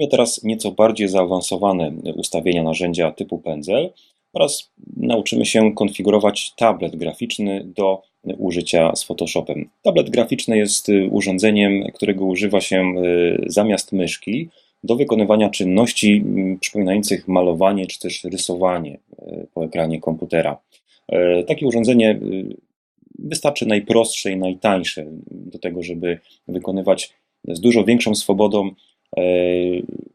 Mamy teraz nieco bardziej zaawansowane ustawienia narzędzia typu pędzel oraz nauczymy się konfigurować tablet graficzny do użycia z Photoshopem. Tablet graficzny jest urządzeniem, którego używa się zamiast myszki do wykonywania czynności przypominających malowanie czy też rysowanie po ekranie komputera. Takie urządzenie wystarczy najprostsze i najtańsze do tego, żeby wykonywać z dużo większą swobodą e,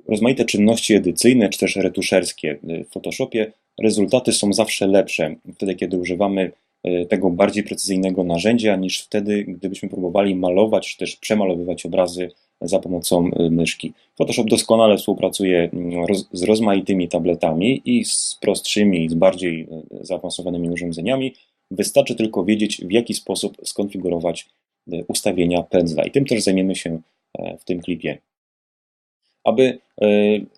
rozmaite czynności edycyjne czy też retuszerskie w Photoshopie. Rezultaty są zawsze lepsze wtedy, kiedy używamy e, tego bardziej precyzyjnego narzędzia niż wtedy, gdybyśmy próbowali malować czy też przemalowywać obrazy za pomocą e, myszki. Photoshop doskonale współpracuje mm, z rozmaitymi tabletami i z prostszymi, z bardziej zaawansowanymi urządzeniami. Wystarczy tylko wiedzieć, w jaki sposób skonfigurować e, ustawienia pędzla i tym też zajmiemy się e, w tym klipie. Aby e,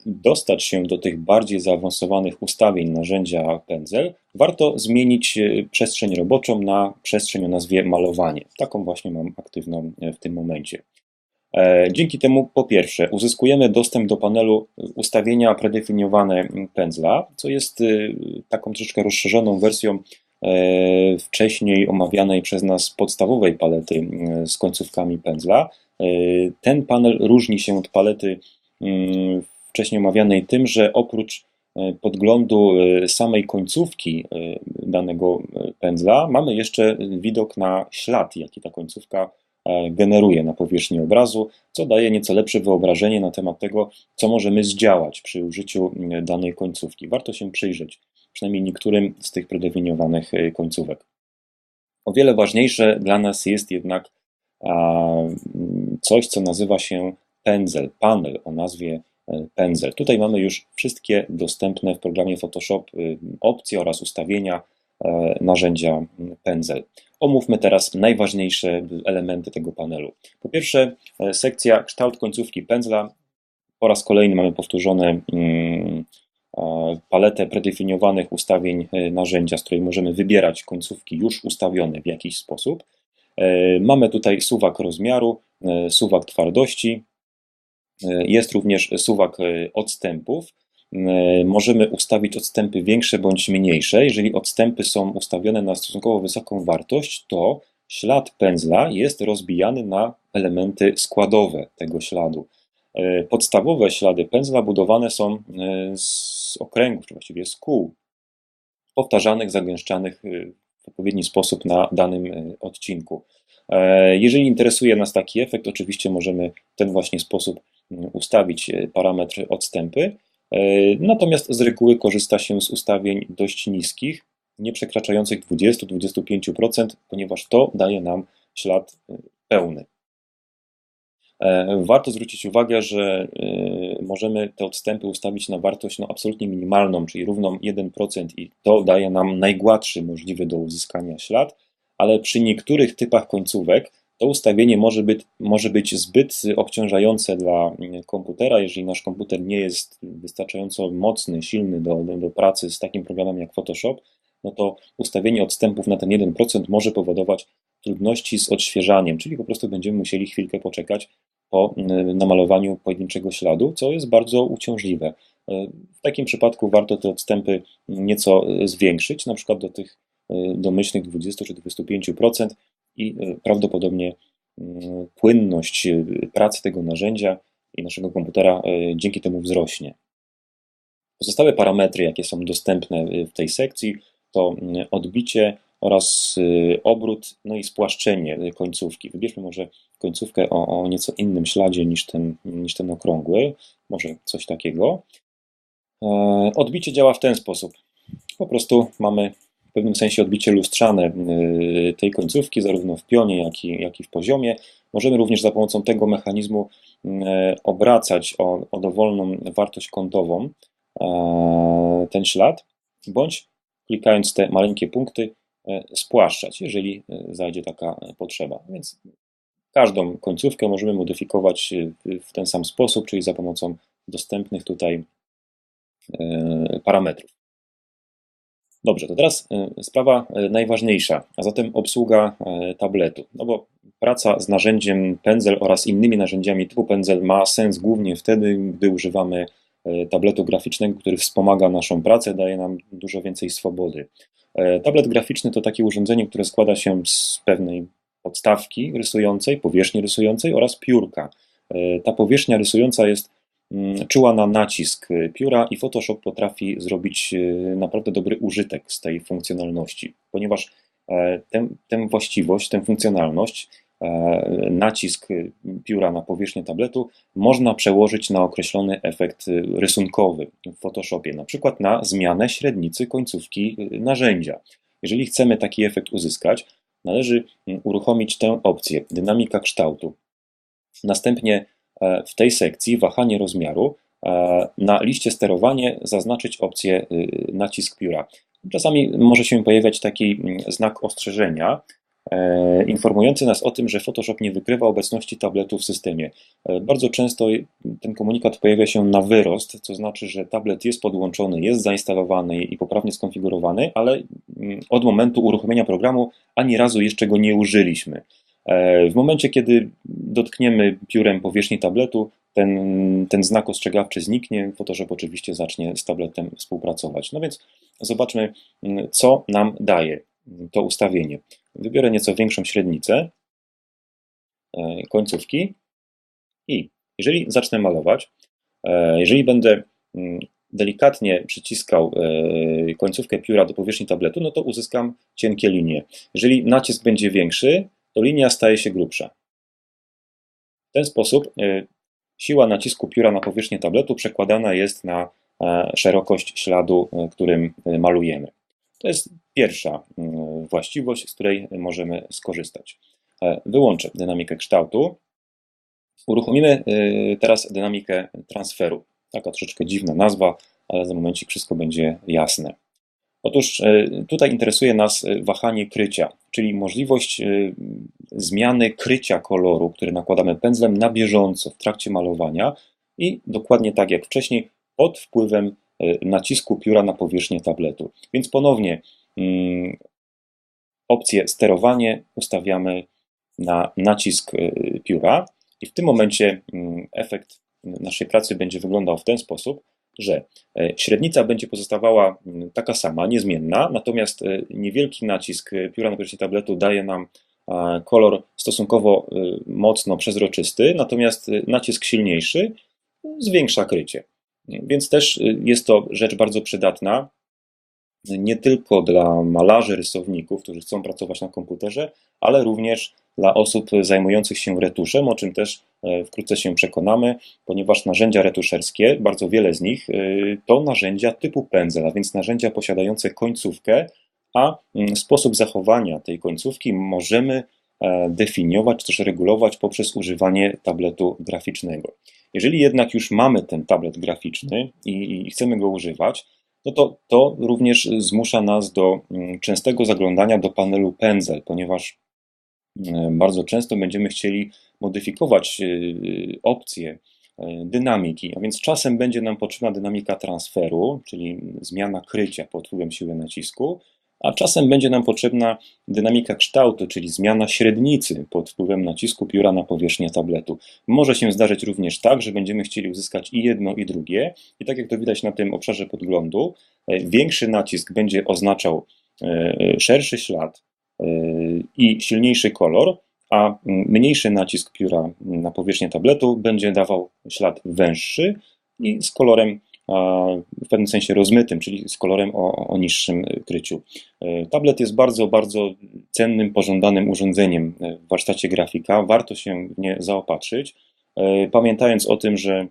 dostać się do tych bardziej zaawansowanych ustawień narzędzia pędzel, warto zmienić przestrzeń roboczą na przestrzeń o nazwie malowanie. Taką właśnie mam aktywną w tym momencie. Dzięki temu, po pierwsze, uzyskujemy dostęp do panelu ustawienia predefiniowane pędzla, co jest taką troszeczkę rozszerzoną wersją E, wcześniej omawianej przez nas podstawowej palety e, z końcówkami pędzla. E, ten panel różni się od palety wcześniej omawianej tym, że oprócz podglądu samej końcówki danego pędzla mamy jeszcze widok na ślad, jaki ta końcówka generuje na powierzchni obrazu, co daje nieco lepsze wyobrażenie na temat tego, co możemy zdziałać przy użyciu danej końcówki. Warto się przyjrzeć przynajmniej niektórym z tych predefiniowanych e, końcówek. O wiele ważniejsze dla nas jest jednak coś, co nazywa się pędzel, panel o nazwie e, pędzel. Tutaj mamy już wszystkie dostępne w programie Photoshop e, opcje oraz ustawienia narzędzia pędzel. Omówmy teraz najważniejsze elementy tego panelu. Po pierwsze, sekcja kształt końcówki pędzla. Po raz kolejny mamy powtórzone mm, paletę predefiniowanych ustawień e, narzędzia, z której możemy wybierać końcówki już ustawione w jakiś sposób. E, mamy tutaj suwak rozmiaru, e, suwak twardości, jest również suwak odstępów. Możemy ustawić odstępy większe bądź mniejsze. Jeżeli odstępy są ustawione na stosunkowo wysoką wartość, to ślad pędzla jest rozbijany na elementy składowe tego śladu. Podstawowe ślady pędzla budowane są z okręgów, czy właściwie z kół, powtarzanych, zagęszczanych w odpowiedni sposób na danym odcinku. E, jeżeli interesuje nas taki efekt, oczywiście możemy w ten właśnie sposób ustawić parametry odstępy, e, natomiast z reguły korzysta się z ustawień dość niskich, nie przekraczających 20-25%, ponieważ to daje nam ślad pełny. E, warto zwrócić uwagę, że e, możemy te odstępy ustawić na wartość no, absolutnie minimalną, czyli równą 1% i to daje nam najgładszy możliwy do uzyskania ślad, ale przy niektórych typach końcówek to ustawienie może być, może być zbyt obciążające dla mm, komputera, jeżeli nasz komputer nie jest wystarczająco mocny, silny do, do, pracy z takim programem jak Photoshop, no to ustawienie odstępów na ten 1% może powodować trudności z odświeżaniem, czyli po prostu będziemy musieli chwilkę poczekać po mm, namalowaniu pojedynczego śladu, co jest bardzo uciążliwe. E, w takim przypadku warto te odstępy nieco zwiększyć, na przykład do tych e, domyślnych 20 czy 25% i e, prawdopodobnie mm, płynność pracy tego narzędzia i naszego komputera dzięki temu wzrośnie. Pozostałe parametry, jakie są dostępne w tej sekcji, to odbicie oraz y, obrót, no i spłaszczenie końcówki. Wybierzmy może końcówkę o, o nieco innym śladzie niż ten, niż ten okrągły, może coś takiego. E, odbicie działa w ten sposób. Po prostu mamy w pewnym sensie odbicie lustrzane y, tej końcówki, zarówno w pionie, jak i, jak i w poziomie. Możemy również za pomocą tego mechanizmu y, obracać o, o dowolną wartość kątową e, ten ślad, bądź klikając te maleńkie punkty, e, spłaszczać, jeżeli e, zajdzie taka potrzeba. Więc każdą końcówkę możemy modyfikować w ten sam sposób, czyli za pomocą dostępnych tutaj parametrów. Dobrze, to teraz sprawa najważniejsza, a zatem obsługa tabletu. No bo praca z narzędziem pędzel oraz innymi narzędziami typu pędzel ma sens głównie wtedy, gdy używamy tabletu graficznego, który wspomaga naszą pracę, daje nam dużo więcej swobody. Tablet graficzny to takie urządzenie, które składa się z pewnej podstawki rysującej, powierzchni rysującej oraz piórka. Ta powierzchnia rysująca jest czuła na nacisk y, pióra i Photoshop potrafi zrobić y, naprawdę dobry użytek z tej funkcjonalności, ponieważ e, tę, właściwość, tę funkcjonalność, e, nacisk y, pióra na powierzchnię tabletu można przełożyć na określony efekt rysunkowy w Photoshopie, na przykład na zmianę średnicy końcówki narzędzia. Jeżeli chcemy taki efekt uzyskać, należy mm, uruchomić tę opcję dynamika kształtu. Następnie w tej sekcji wahanie rozmiaru e, na liście sterowanie zaznaczyć opcję y, nacisk pióra. Czasami może się pojawiać taki mm, znak ostrzeżenia, e, informujący nas o tym, że Photoshop nie wykrywa obecności tabletu w systemie. Bardzo często ten komunikat pojawia się na wyrost, co znaczy, że tablet jest podłączony, jest zainstalowany i poprawnie skonfigurowany, ale mm, od momentu uruchomienia programu ani razu jeszcze go nie użyliśmy. W momencie, kiedy dotkniemy piórem powierzchni tabletu, ten, ten znak ostrzegawczy zniknie, Photoshop oczywiście zacznie z tabletem współpracować. No więc zobaczmy, co nam daje to ustawienie. Wybiorę nieco większą średnicę e, końcówki i jeżeli zacznę malować, e, jeżeli będę mm, delikatnie przyciskał e, końcówkę pióra do powierzchni tabletu, no to uzyskam cienkie linie. Jeżeli nacisk będzie większy, to linia staje się grubsza. W ten sposób e, siła nacisku pióra na powierzchnię tabletu przekładana jest na e, szerokość śladu, e, którym malujemy. To jest pierwsza właściwość, z której możemy skorzystać. Wyłączę dynamikę kształtu. Uruchomimy teraz dynamikę transferu. Taka troszeczkę dziwna nazwa, ale za momencik wszystko będzie jasne. Otóż tutaj interesuje nas wahanie krycia, czyli możliwość zmiany krycia koloru, który nakładamy pędzlem na bieżąco w trakcie malowania i dokładnie tak jak wcześniej pod wpływem e, nacisku pióra na powierzchnię tabletu. Więc ponownie mm, opcję sterowanie ustawiamy na nacisk e, pióra i w tym momencie mm, efekt naszej pracy będzie wyglądał w ten sposób, że e, średnica będzie pozostawała mm, taka sama, niezmienna, natomiast niewielki nacisk pióra na powierzchni tabletu daje nam kolor stosunkowo mocno przezroczysty, natomiast nacisk silniejszy zwiększa krycie. Więc też jest to rzecz bardzo przydatna, nie tylko dla malarzy, rysowników, którzy chcą pracować na komputerze, ale również dla osób zajmujących się retuszem, o czym też e, wkrótce się przekonamy, ponieważ narzędzia retuszerskie, bardzo wiele z nich, to narzędzia typu pędzel, a więc narzędzia posiadające końcówkę, a mm, sposób zachowania tej końcówki możemy e, definiować, czy też regulować poprzez używanie tabletu graficznego. Jeżeli jednak już mamy ten tablet graficzny i, chcemy go używać, no to to również zmusza nas do mm, częstego zaglądania do panelu pędzel, ponieważ bardzo często będziemy chcieli modyfikować y, opcje e, dynamiki, a więc czasem będzie nam potrzebna dynamika transferu, czyli zmiana krycia pod wpływem siły nacisku, a czasem będzie nam potrzebna dynamika kształtu, czyli zmiana średnicy pod wpływem nacisku pióra na powierzchnię tabletu. Może się zdarzyć również tak, że będziemy chcieli uzyskać i jedno, i drugie. I tak jak to widać na tym obszarze podglądu, e, większy nacisk będzie oznaczał e, szerszy ślad i silniejszy kolor, a mniejszy nacisk pióra na powierzchnię tabletu będzie dawał ślad węższy i z kolorem w pewnym sensie rozmytym, czyli z kolorem o, o niższym kryciu. E, tablet jest bardzo, bardzo cennym, pożądanym urządzeniem w warsztacie grafika. Warto się w nie zaopatrzyć, e, pamiętając o tym, że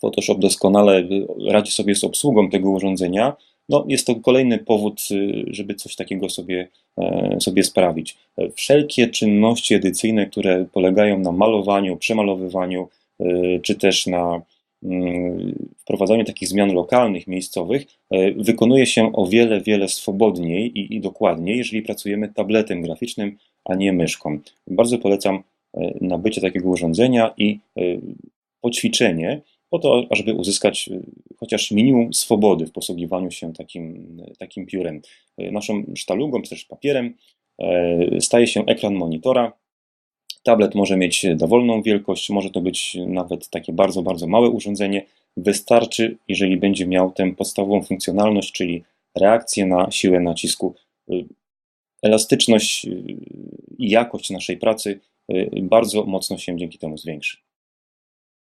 Photoshop doskonale radzi sobie z obsługą tego urządzenia. No, jest to kolejny powód, y, żeby coś takiego sobie, e, sobie sprawić. Wszelkie czynności edycyjne, które polegają na malowaniu, przemalowywaniu, czy też na wprowadzanie takich zmian lokalnych, miejscowych e, wykonuje się o wiele, wiele swobodniej i, i dokładniej, jeżeli pracujemy tabletem graficznym, a nie myszką. Bardzo polecam e, nabycie takiego urządzenia i e, poćwiczenie po to, ażeby uzyskać chociaż minimum swobody w posługiwaniu się takim, takim piórem. Naszą sztalugą, czy też papierem staje się ekran monitora, Tablet może mieć dowolną wielkość, może to być nawet takie bardzo, bardzo małe urządzenie. Wystarczy, jeżeli będzie miał tę podstawową funkcjonalność, czyli reakcję na siłę nacisku. Elastyczność i jakość naszej pracy bardzo mocno się dzięki temu zwiększy.